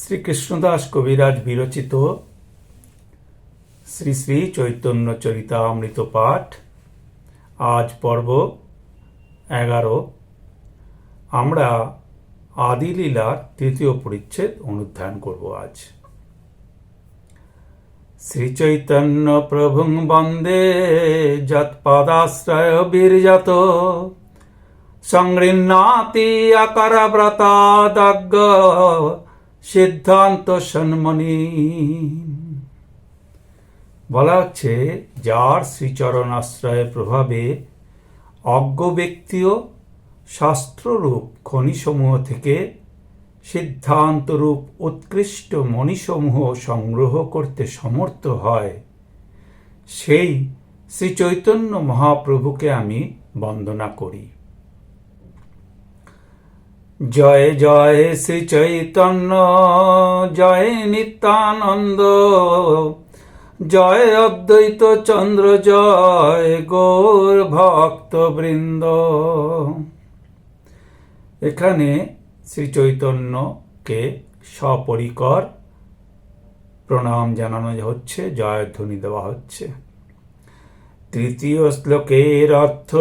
শ্রীকৃষ্ণদাস কবিরাজ বিরচিত শ্রী শ্রী চৈতন্য চরিতামৃত পাঠ। আজ পর্ব এগারো। আমরা আদিলীলার তৃতীয় পরিচ্ছেদ অনুধ্যান করব আজ। শ্রীচৈতন্য প্রভুং বন্দে যৎপদাশ্রয় বীর্যত সংগৃহ্ণাতি আকারব্রতাদজ্ঞ সিদ্ধান্ত সন্মনি বলা হচ্ছে, যার শ্রীচরণ আশ্রয়ের প্রভাবে অজ্ঞ ব্যক্তিও শাস্ত্ররূপ খনিসমূহ থেকে সিদ্ধান্তরূপ উৎকৃষ্ট মণিসমূহ সংগ্রহ করতে সমর্থ হয়। সেই শ্রী চৈতন্য মহাপ্রভুকে আমি বন্দনা করি। জয় জয় শ্রী চৈতন্য, জয় নিত্যানন্দ, জয় অদ্বৈত চন্দ্র, জয় গৌর ভক্ত বৃন্দ এখানে শ্রী চৈতন্যকে সপরিকর প্রণাম জানানো হচ্ছে জয়ধ্বনি দেওয়া হচ্ছে। তৃতীয় শ্লোকের অর্থ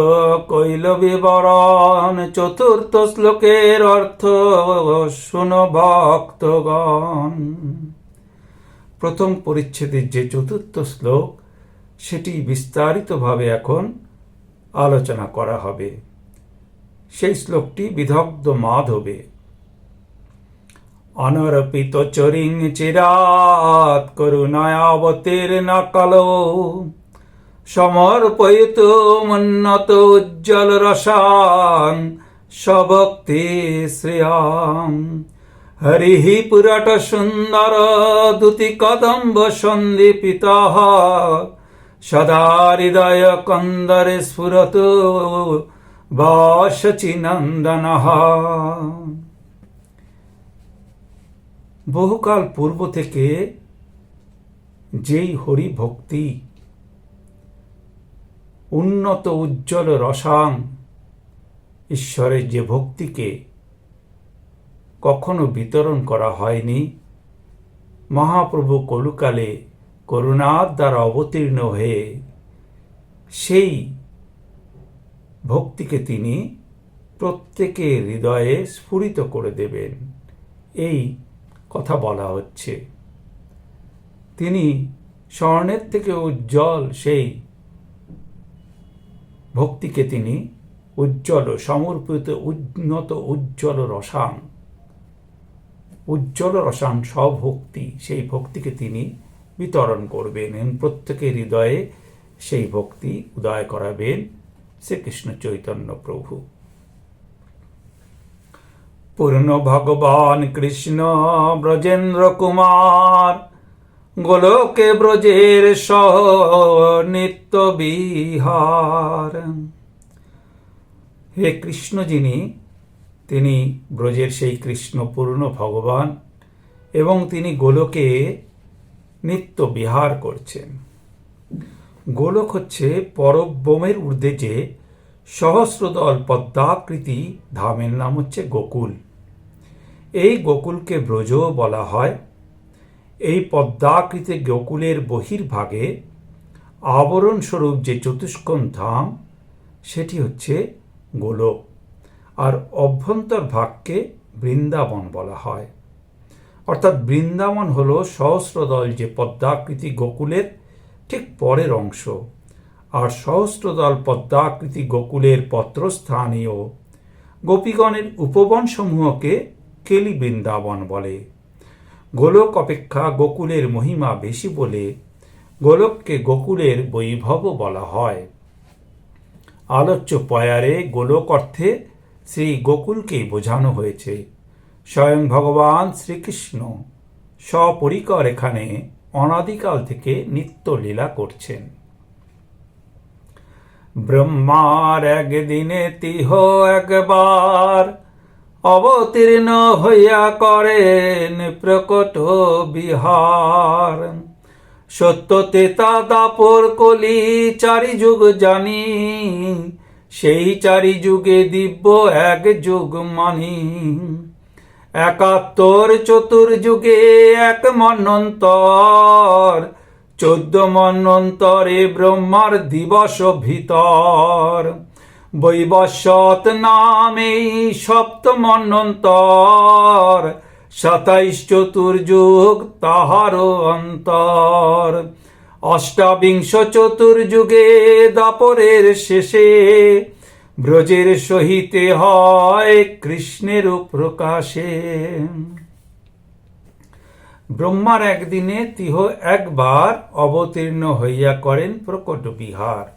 কৈল বিবরণ, চতুর্থ শ্লোকের অর্থ শুনো ভক্তগণ। প্রথম পরিচ্ছেদের যে চতুর্থ শ্লোক, সেটি বিস্তারিতভাবে এখন আলোচনা করা হবে। সেই শ্লোকটি বিদগ্ধ মাধবে। অনরপিত চরিং চিরাত করুণায়াবতীর্ণ কলো। সমর্পয়িত মন্নত উজ্জ্বল রসাং সভক্তি শ্রিয়াম হরি পুরাট সুন্দর দুতি কদম্ব সন্দীপিত। সদা হৃদয় কন্দরে স্ফুরত বসচি নন্দন। বহুকাল পূর্ব থেকে যেই হরি ভক্তি উন্নত উজ্জ্বল রসাং। ঈশ্বরের যে ভক্তিকে কখনো বিতরণ করা হয়নি, মহাপ্রভু কলুকালে করুণার দ্বারা অবতীর্ণ হয়ে সেই ভক্তিকে তিনি প্রত্যেকের হৃদয়ে স্ফুরিত করে দেবেন। এই কথা বলা হচ্ছে। তিনি স্বর্ণের থেকে উজ্জ্বল সেই ভক্তিকে তিনি উজ্জ্বল সমর্পিত, উন্নত, উজ্জ্বল রসাং উজ্জ্বল রসাং স্বভক্তি সেই ভক্তিকে তিনি বিতরণ করবেন। এবং প্রত্যেকের হৃদয়ে সেই ভক্তি উদয় করাবেন শ্রীকৃষ্ণ চৈতন্য প্রভু। পূর্ণ ভগবান কৃষ্ণ ব্রজেন্দ্র কুমার গোলকে ব্রজের সহ নিত্য বিহার। হে কৃষ্ণ যিনি, তিনি ব্রজের সেই কৃষ্ণ পূর্ণ ভগবান এবং তিনি গোলকে নিত্য বিহার করছেন। গোলক হচ্ছে পরব্রমের ঊর্ধ্বে যে সহস্রদল পদ্মাকৃতি, ধামের নাম হচ্ছে গোকুল। এই গোকুলকে ব্রজ বলা হয়। এই পদ্মাকৃতি গোকুলের বহির্ভাগে আবরণস্বরূপ যে চতুষ্কোণ ধাম, সেটি হচ্ছে গোলক। আর অভ্যন্তর ভাগকে বৃন্দাবন বলা হয়। অর্থাৎ বৃন্দাবন হল সহস্রদল যে পদ্মাকৃতি গোকুলের ঠিক পরের অংশ। আর সহস্রদল পদ্মাকৃতি গোকুলের পত্রস্থানীয় গোপীগণের উপবনসমূহকে কেলি বৃন্দাবন বলে। গোলক অপেক্ষা গোকুলের মহিমা বেশি বলে গোলককে গোকুলের বৈভব বলা হয়। আলোচ্য পয়ারে গোলক অর্থে শ্রী গোকুলকেই বোঝানো হয়েছে। স্বয়ং ভগবান শ্রীকৃষ্ণ সপরিকর এখানে অনাদিকাল থেকে নিত্য লীলা করছেন। ব্রহ্মার একদিনে তিহ একবার অবতীর্ণ হইয়া করেন প্রকট বিহার। সত্য তেতা দাপর কলি চারি যুগ জানি, সেই চারি যুগে দিব্য এক যুগ মানি। একাত্তর চতুর্যুগে এক মন্বন্তর চোদ্দ মন্বন্তরে ব্রহ্মার দিবস ভিতর। বৈবস্বত নামেই সপ্ত মন্বন্তর সাতাইশ চতুর্যুগ তাহার অন্তর। অষ্টাবিংশ চতুর্যুগে দাপরের শেষে ব্রজের সহিতে হয় কৃষ্ণের প্রকাশে। ব্রহ্মার একদিনে তিহ একবার অবতীর্ণ হইয়া করেন প্রকট বিহার।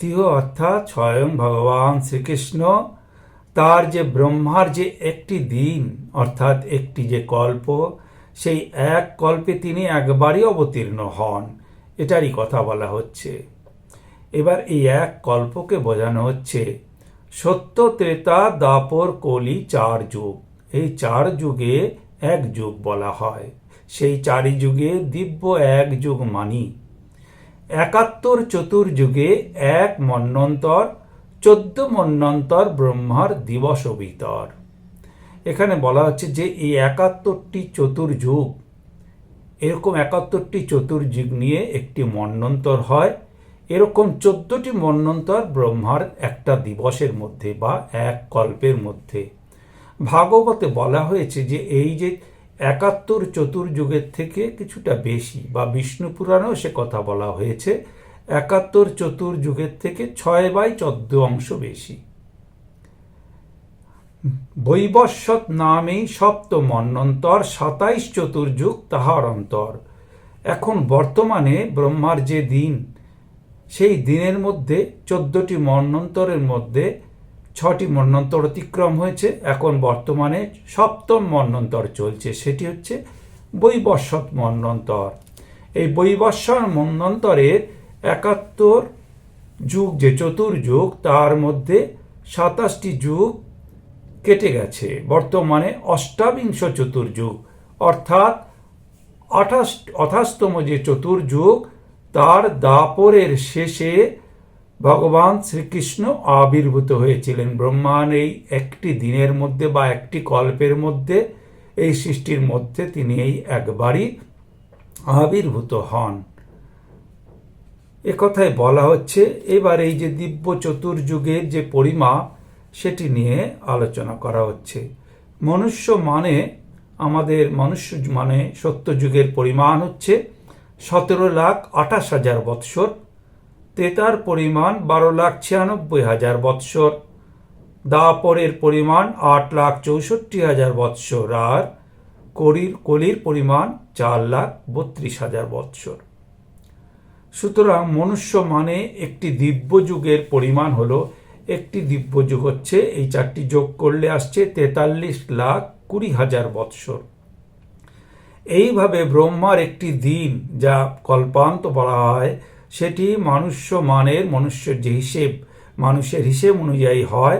তিহ অর্থাৎ স্বয়ং ভগবান শ্রীকৃষ্ণ, তার যে ব্রহ্মার যে একটি দিন, অর্থাৎ একটি যে কল্প, সেই এক কল্পে তিনি একবারই অবতীর্ণ হন। এটারই কথা বলা হচ্ছে। এবার এই এক কল্পকে বোঝানো হচ্ছে, সত্য ত্রেতা দাপর কলি চার যুগ। এই চার যুগে এক যুগ বলা হয়। সেই চারি যুগে দিব্য এক যুগ মানি। একাত্তর চতুর্যুগে এক মন্বন্তর চোদ্দ মন্বন্তর ব্রহ্মার দিবস ভিতর এখানে বলা হচ্ছে যে এই একাত্তরটি চতুর্যুগ এরকম একাত্তরটি চতুর্যুগ নিয়ে একটি মন্বন্তর হয়। এরকম চোদ্দটি মন্বন্তর ব্রহ্মার একটা দিবসের মধ্যে বা এক কল্পের মধ্যে। ভাগবতে বলা হয়েছে যে এই যে একাত্তর চতুর্যুগের থেকে কিছুটা বেশি, বা বিষ্ণু পুরাণেও সে কথা বলা হয়েছে, একাত্তর চতুর্যুগের থেকে ছয় বাই চোদ্দ অংশ বেশি। বৈবস্বত নামেই সপ্ত মন্বন্তর সাতাইশ চতুর্যুগ তাহার অন্তর। এখন বর্তমানে ব্রহ্মার যে দিন, সেই দিনের মধ্যে, চোদ্দটি মন্বন্তরের মধ্যে ছটি মন্বন্তর অতিক্রম হয়েছে। এখন বর্তমানে সপ্তম মন্বন্তর চলছে। সেটি হচ্ছে বৈবস্বত মন্বন্তর এই বৈবস্বর মন্বন্তরের একাত্তর যুগ, যে চতুর্যুগ তার মধ্যে সাতাশটি যুগ কেটে গেছে। বর্তমানে অষ্টাবিংশ চতুর্যুগ অর্থাৎ আঠাশ অঠাশতম যে চতুর্যুগ তার দাপরের শেষে ভগবান শ্রীকৃষ্ণ আবির্ভূত হয়েছিলেন ব্রহ্মাণ এই একটি দিনের মধ্যে বা একটি কল্পের মধ্যে, এই সৃষ্টির মধ্যে তিনি এই একবারই আবির্ভূত হন। কথায় বলা হচ্ছে, এবার এই যে দিব্য চতুর্যুগের যে পরিমাপ সেটি নিয়ে আলোচনা করা হচ্ছে। মনুষ্য মানে আমাদের মনুষ্য মানে সত্যযুগের পরিমাণ হচ্ছে সতেরো লাখ আঠাশ হাজার বৎসর তেতার পরিমাণ বারো লাখ ছিয়ানব্বই হাজার বৎসর। দাপরের পরিমাণ আট লাখ চৌষট্টি হাজার বৎসর আর করির কলির পরিমাণ চার লাখ বত্রিশ হাজার বৎসর। সুতরাং মনুষ্য মানে একটি দিব্য যুগের পরিমাণ হলো, একটি দিব্য যুগ হচ্ছে, এই চারটি যোগ করলে আসছে তেতাল্লিশ লাখ কুড়ি হাজার বৎসর। এইভাবে ব্রহ্মার একটি দিন, যা কল্পান্ত বলা হয় সেটি মনুষ্য মানের, মনুষ্যের যে হিসেব, মানুষের হিসেব অনুযায়ী হয়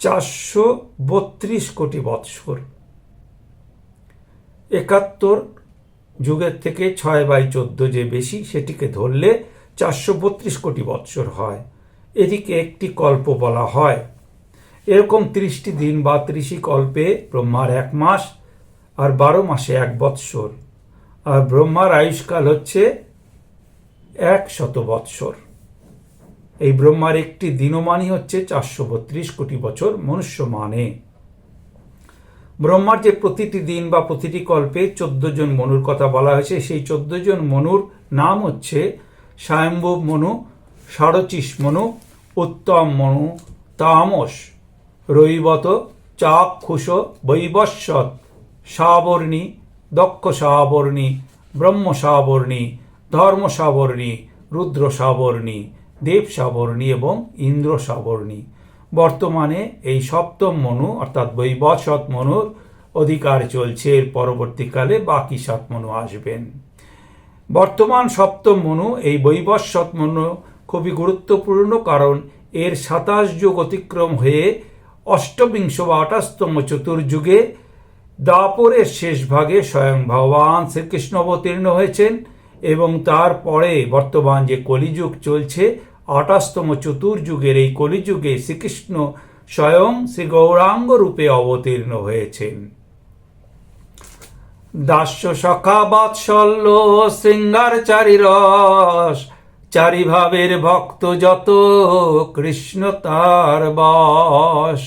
চারশো বত্রিশ কোটি বৎসর। একাত্তর যুগের থেকে ছয় বাই চোদ্দ যে বেশি, সেটিকে ধরলে চারশো বত্রিশ কোটি বৎসর হয়। এদিকে একটি কল্প বলা হয়, এরকম ত্রিশটি দিন বা ত্রিশি কল্পে ব্রহ্মার এক মাস আর বারো মাসে এক বৎসর। আর ব্রহ্মার আয়ুষ্কাল হচ্ছে এক শত বৎসর এই ব্রহ্মার একটি দিনমানই হচ্ছে চারশো বত্রিশ কোটি বছর মনুষ্য মানে ব্রহ্মার যে প্রতিটি দিন বা প্রতিটি কল্পে চোদ্দ জন মনুর কথা বলা হয়েছে, সেই চোদ্দ জন মনুর নাম হচ্ছে স্বয়ম্ভব মনু ষাড়চিস মনু, উত্তম মনু, তামস, রৈবত, চাক্ষুষ বৈবস্বত সাবর্ণী, দক্ষ সাবর্ণী, ব্রহ্ম সাবর্ণী ধর্ম সাবর্ণী, রুদ্র সাবর্ণী, দেব সাবর্ণী এবং ইন্দ্র সাবর্ণী। বর্তমানে এই সপ্তম মনু, অর্থাৎ বৈবৎসৎ মনুর অধিকার চলছে। এর পরবর্তীকালে বাকি সাত মনু আসবেন। বর্তমান সপ্তম মনু, এই বৈবৎসৎ মনু খুবই গুরুত্বপূর্ণ কারণ এর সাতাশ যুগ অতিক্রম হয়ে অষ্টবিংশ বা আঠাশতম চতুর্যুগে দাপরের শেষ ভাগে স্বয়ং ভগবান শ্রীকৃষ্ণ অবতীর্ণ হয়েছেন। এবং তারপরে বর্তমান যে কলিযুগ চলছে, আঠাশতম চতুর্যুগের এই কলিযুগে শ্রীকৃষ্ণ স্বয়ং শ্রী গৌরাঙ্গ রূপে অবতীর্ণ হয়েছেন। দাস্য সখা বাৎসল্য শৃঙ্গার চারি রস চারি ভাবের ভক্ত যত কৃষ্ণ তার বশ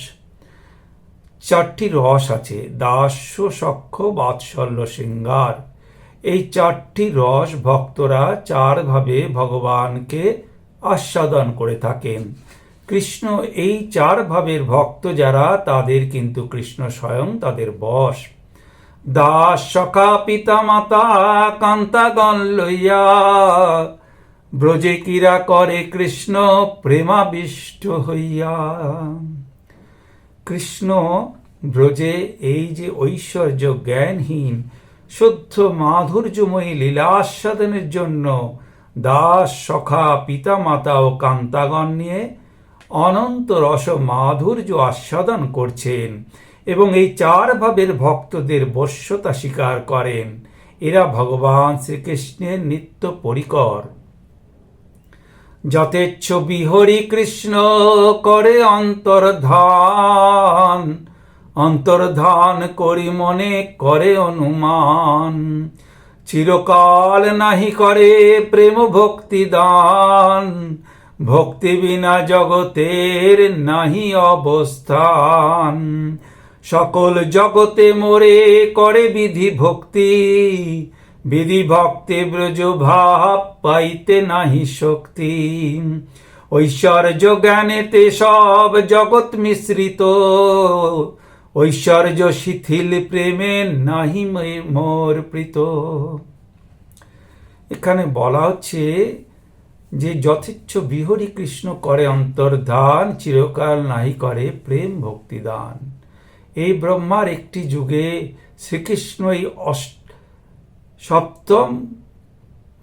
চারটি রস আছে, দাস্য সখ্য বাৎসল্য শৃঙ্গার। এই চারটি রস ভক্তরা চারভাবে ভগবানকে আস্বাদন করে থাকেন। কৃষ্ণ এই চার ভাবের ভক্ত যারা, তাদের কিন্তু কৃষ্ণ স্বয়ং তাদের বশ। দাস সখা পিতা মাতা কান্তাগণ লইয়া, ব্রজে কিরা করে কৃষ্ণ প্রেমাবিষ্ট হইয়া। কৃষ্ণ ব্রজে এই যে ঐশ্বর্য জ্ঞানহীন শুদ্ধ মাধুর্যময়ী লীলা আস্বাদনের জন্য দাস সখা পিতা মাতা ও কান্তাগণ নিয়ে অনন্ত রস মাধুর্য আস্বাদন করছেন এবং এই চার ভাবের ভক্তদের বশ্যতা স্বীকার করেন। এরা ভগবান শ্রীকৃষ্ণের নিত্য পরিকর। যথেচ্ছ বিহরি কৃষ্ণ, করে অন্তর্ধান। অন্তর্ধান করি মনে করে অনুমান। চিরকাল নাহি করে প্রেম ভক্তি দান। ভক্তি বিনা জগতের নাহি অবস্থান। সকল জগতে মোরে করে বিধি ভক্তি। বিধি ভক্তি ব্রজ ভাব পাইতে নাহি শক্তি। ঐশ্বর্য জ্ঞানেতে সব জগৎ মিশ্রিত। ঐশ্বর্য শিথিল প্রেমে নাহি মোর প্রীত। এখানে বলা হচ্ছে যে যথেচ্ছ বিহরি কৃষ্ণ করে অন্তর্ধান, চিরকাল নাহি করে প্রেম ভক্তিদান। এই ব্রহ্মার একটি যুগে শ্রীকৃষ্ণ এই সপ্তম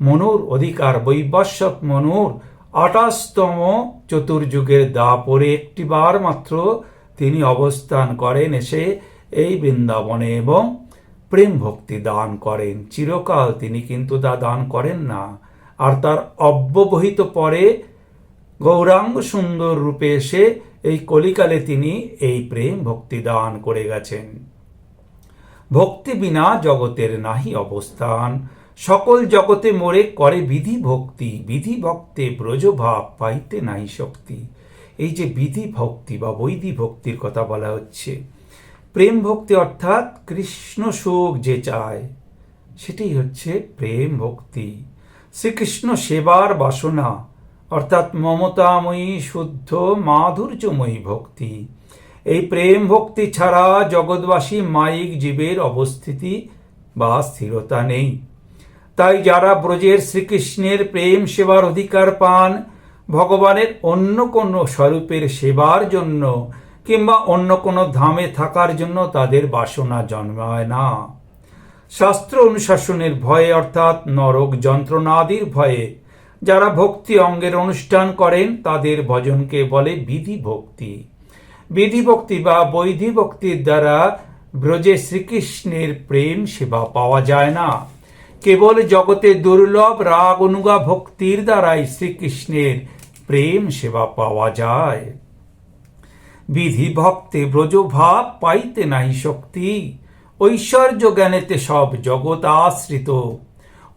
মনুর অধিকার বৈবস্বত মনুর আঠাশতম চতুর্যুগের দা পরে একটি বার মাত্র তিনি অবস্থান করেন এসে এই বৃন্দাবনে এবং প্রেম ভক্তি দান করেন। চিরকাল তিনি কিন্তু তা দান করেন না। আর তার অব্যবহিত পরে গৌরাঙ্গ সুন্দর রূপে এসে এই কলিকালে তিনি এই প্রেম ভক্তি দান করে গেছেন। ভক্তি বিনা জগতের নাহি অবস্থান। সকল জগতে মোরে করে বিধি ভক্তি, বিধি ভক্তে ব্রজভাব পাইতে নাই শক্তি। এই যে বিধি ভক্তি বা বৈধি ভক্তির কথা বলা হচ্ছে, প্রেম ভক্তি অর্থাৎ কৃষ্ণ সুখ যে চায়, সেটাই হচ্ছে প্রেম ভক্তি। শ্রীকৃষ্ণ সেবার বাসনা, অর্থাৎ মমতাময়ী, শুদ্ধ, মাধুর্যময়ী ভক্তি। এই প্রেম ভক্তি ছাড়া জগৎবাসী মাইক জীবের অবস্থিতি বা স্থিরতা নেই। তাই যারা ব্রজের শ্রীকৃষ্ণের প্রেম সেবার অধিকার পান ভগবানের অন্য কোনো স্বরূপের সেবার জন্য কিংবা অন্য কোনো ধামে থাকার জন্য তাদের বাসনা জন্মায় না। শাস্ত্র অনুশাসনের ভয়ে অর্থাৎ নরক যন্ত্রণাদির ভয়ে যারা ভক্তি অঙ্গের অনুষ্ঠান করেন তাদের ভজনকে বলে বিধি ভক্তি বিধি ভক্তি বা বৈধি ভক্তির দ্বারা ব্রজে শ্রীকৃষ্ণের প্রেম সেবা পাওয়া যায় না। কেবল জগতে দুর্লভ রাগ অনুগা ভক্তির দ্বারাই শ্রীকৃষ্ণের প্রেম সেবা পাওয়া যায়। বিধি ভক্তে ব্রজভাব পাইতে নাই শক্তি। ঐশ্বর্য জ্ঞানেতে সব জগৎ আশ্রিত।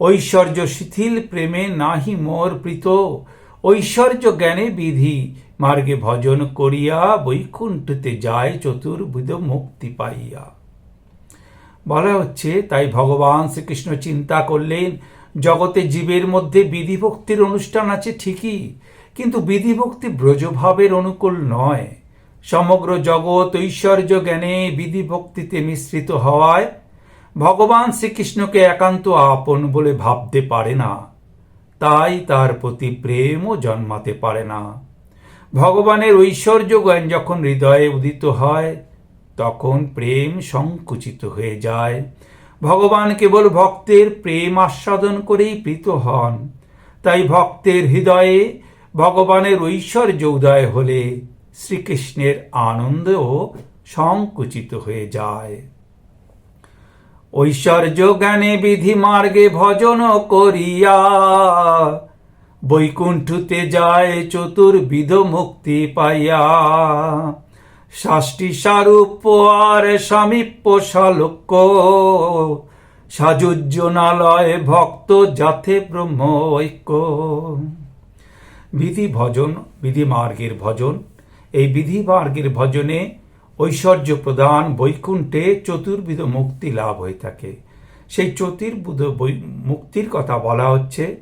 ঐশ্বর্য শিথিল প্রেমে নাহি মোর প্রীত। ঐশ্বর্য জ্ঞানে বিধি মার্গে ভজন করিয়া বৈকুণ্ঠতে যায় চতুর্ভুজ মুক্তি পাইয়া। বলা হচ্ছে, তাই ভগবান শ্রীকৃষ্ণ চিন্তা করলেন, জগতে জীবের মধ্যে বিধিভক্তির অনুষ্ঠান আছে ঠিকই কিন্তু বিধিভক্তি ব্রজভাবের অনুকূল নয়। সমগ্র জগৎ ঐশ্বর্য জ্ঞানে বিধিভক্তিতে মিশ্রিত হওয়ায় ভগবান শ্রীকৃষ্ণকে একান্ত আপন বলে ভাবতে পারে না। তাই তার প্রতি প্রেমও জন্মাতে পারে না। ভগবানের ঐশ্বর্য জ্ঞান যখন হৃদয়ে উদিত হয়, তখন প্রেম সংকুচিত হয়ে যায়। ভগবান কেবল ভক্তের প্রেম আস্বাদন করেই প্রীত হন। তাই ভক্তের হৃদয়ে ভগবানের ঐশ্বর্য উদয় হলে শ্রীকৃষ্ণের আনন্দও সংকুচিত হয়ে যায়। ঐশ্বর্য জ্ঞানে বিধি মার্গে ভজন করিয়া বৈকুণ্ঠতে যায় চতুর্বিধ মুক্তি পাইয়া। ষষ্ঠী স্বরূপ আর সামীপ্য শালক্য সাজুজ্জনালয় ভক্ত যাথে ব্রহ্ম ঐক্য। বিধি ভজন বিধি মার্গের ভজন। এই বিধি মার্গের ভজনে ঐশ্বর্য প্রদান বৈকুণ্ঠে চতুর্বিধ মুক্তি লাভ হয়ে থাকে। সেই চতুর্বিধ মুক্তির কথা বলা হচ্ছে।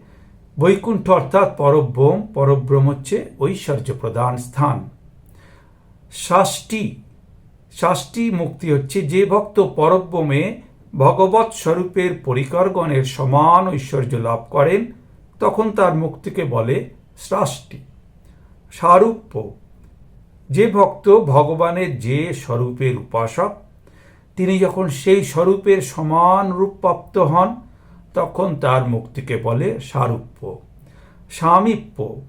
বৈকুণ্ঠ অর্থাৎ পরব্রহ্ম পরব্রহ্ম হচ্ছে ঐশ্বর্য প্রদান স্থান। ষষ্ঠী ষষ্ঠী মুক্তি হচ্ছে যে ভক্ত পরব্রমে ভগবৎ স্বরূপের পরিকরগণের সমান ঐশ্বর্য লাভ করেন, তখন তার মুক্তিকে বলে ষষ্ঠী সারূপ্য। যে ভক্ত ভগবানের যে স্বরূপের উপাসক, তিনি যখন সেই স্বরূপের সমান রূপপ্রাপ্ত হন, তখন তার মুক্তিকে বলে সারূপ্য। সামীপ্য।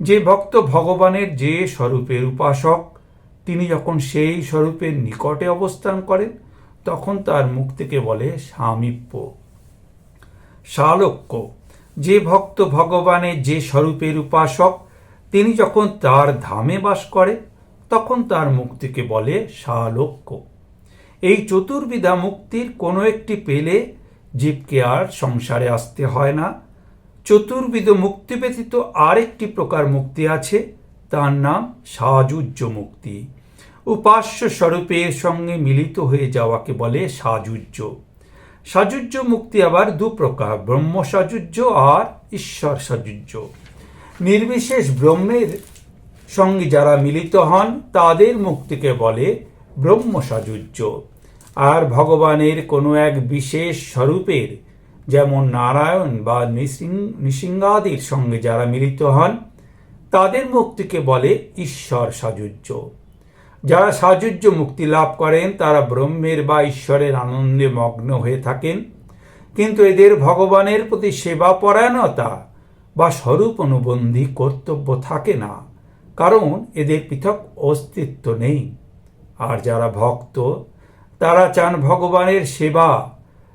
যে ভক্ত ভগবানের যে স্বরূপের উপাসক, তিনি যখন সেই স্বরূপের নিকটে অবস্থান করেন, তখন তার মুক্তিকে বলে সামীপ্য। শালক্য যে ভক্ত ভগবানের যে স্বরূপের উপাসক, তিনি যখন তার ধামে বাস করে, তখন তার মুক্তিকে বলে শালক্য এই চতুর্বিধা মুক্তির কোনো একটি পেলে জীবকে আর সংসারে আসতে হয় না। চতুর্বিধ মুক্তি ব্যতীত আরেকটি প্রকার মুক্তি আছে, তার নাম সাজুজ্য মুক্তি। উপাস্য স্বরূপের সঙ্গে মিলিত হয়ে যাওয়াকে বলে সাজুজ্য সাজুজ্য মুক্তি আবার দু প্রকার, ব্রহ্ম সাজুজ্য আর ঈশ্বর সাজুজ্য। নির্বিশেষ ব্রহ্মের সঙ্গে যারা মিলিত হন, তাদের মুক্তিকে বলে ব্রহ্ম সাজুজ্য। আর ভগবানের কোনো এক বিশেষ স্বরূপের, যেমন নারায়ণ বা নৃসিং- নৃসিংহাদির সঙ্গে যারা মিলিত হন, তাদের মুক্তিকে বলে ঈশ্বর সাজুজ্য। যারা সাজুজ্য মুক্তি লাভ করেন, তারা ব্রহ্মের বা ঈশ্বরের আনন্দে মগ্ন হয়ে থাকেন। কিন্তু এদের ভগবানের প্রতি সেবা পরায়ণতা বা স্বরূপ অনুবন্ধী কর্তব্য থাকে না, কারণ এদের পৃথক অস্তিত্ব নেই। আর যারা ভক্ত, তারা চান ভগবানের সেবা,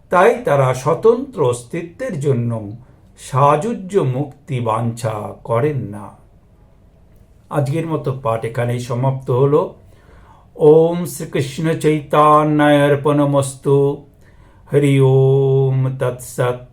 তাই তারা স্বতন্ত্র অস্তিত্বের জন্য সাজুজ্য মুক্তি বাঞ্ছা করেন না। আজকের মতো পাঠ এখানেই সমাপ্ত হলো। ओम श्री कृष्ण चैतन्य अर्पणमस्तु। हरि ओम तत्सत।